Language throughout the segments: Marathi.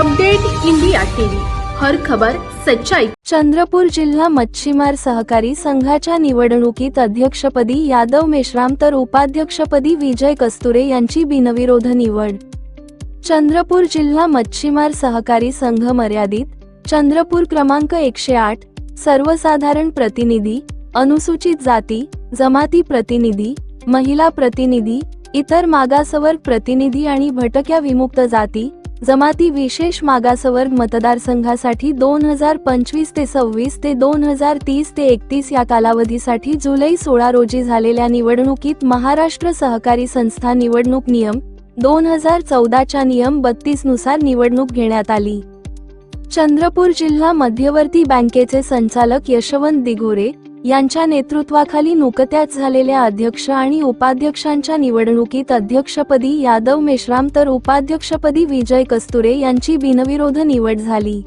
Update India TV. हर खबर सच्चाई. चंद्रपूर जिल्हा मच्छीमार सहकारी संघाच्या निवडणुकीत अध्यक्षपदी यादव मेश्राम तर उपाध्यक्षपदी विजय कस्तुरे यांची बिनविरोध निवड. चंद्रपूर जिल्हा मच्छीमार सहकारी संघ मर्यादित चंद्रपूर क्रमांक एकशे आठ सर्वसाधारण प्रतिनिधी अनुसूचित जाती जमाती प्रतिनिधी महिला प्रतिनिधी इतर मागासवर्ग प्रतिनिधी आणि भटक्या विमुक्त जाती जमाती विशेष मागासवर्ग मतदारसंघासाठी दोन हजार पंचवीस ते सव्वीस ते दोन हजार तीस ते एकतीस या कालावधीसाठी जुलै सोळा रोजी झालेल्या निवडणुकीत महाराष्ट्र सहकारी संस्था निवडणूक नियम दोन हजार चौदाच्या नियम बत्तीसनुसार निवडणूक घेण्यात आली. चंद्रपूर जिल्हा मध्यवर्ती बँकेचे संचालक यशवंत दिघोरे यांच्या नेतृत्वाखाली नुकत्याच झालेल्या अध्यक्ष आणि उपाध्यक्षांच्या निवडणुकीत अध्यक्षपदी यादव मेश्राम तर उपाध्यक्षपदी विजय कस्तुरे यांची बिनविरोध निवड झाली.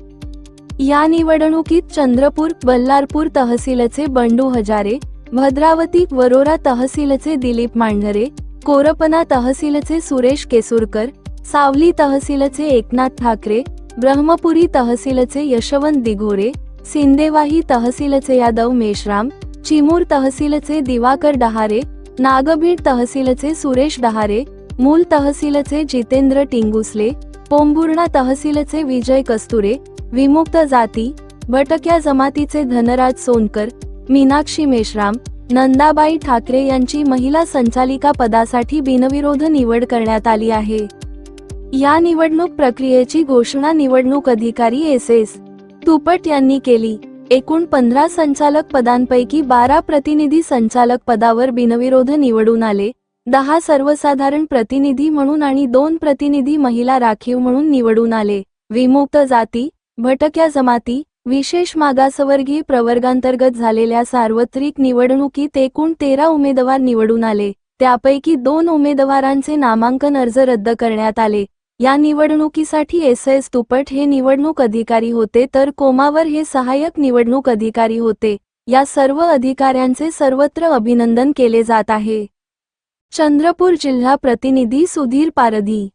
या निवडणुकीत चंद्रपूर बल्लारपूर तहसीलचे बंडू हजारे भद्रावती वरोरा तहसीलचे दिलीप मांढरे कोरपना तहसीलचे सुरेश केसुरकर सावली तहसीलचे एकनाथ ठाकरे ब्रह्मपुरी तहसीलचे यशवंत दिघोरे सिंदेवाही तहसीलचे यादव मेश्राम चिमूर तहसीलचे दिवाकर डहारे नागभीड तहसीलचे सुरेश डहारे मूल तहसीलचे जितेंद्र टिंगुसले पोंभुर्णा तहसीलचे विजय कस्तुरे विमुक्त जाती भटक्या जमातीचे धनराज सोनकर मीनाक्षी मेश्राम नंदाबाई ठाकरे यांची महिला संचालिका पदासाठी बिनविरोध निवड करण्यात आली आहे. या निवडणूक प्रक्रियेची घोषणा निवडणूक अधिकारी एस एस तुपट यांनी केली. एकूण पंधरा संचालक पदांपैकी बारा प्रतिनिधी संचालक पदावर बिनविरोध निवडून आले. दहा सर्वसाधारण प्रतिनिधी म्हणून आणि दोन प्रतिनिधी महिला राखीव म्हणून निवडून आले. विमुक्त जाती भटक्या जमाती विशेष मागासवर्गीय प्रवर्गांतर्गत झालेल्या सार्वत्रिक निवडणुकीत एकूण तेरा उमेदवार निवडून आले. त्यापैकी दोन उमेदवारांचे नामांकन अर्ज रद्द करण्यात आले. या निवडणुकीसाठी एस एस तुपट हे निवडणूक अधिकारी होते तर कोमावर हे सहाय्यक निवडणूक अधिकारी होते. या सर्व अधिकाऱ्यांचे सर्वत्र अभिनंदन केले जात आहे. चंद्रपूर जिल्हा प्रतिनिधी सुधीर पारधी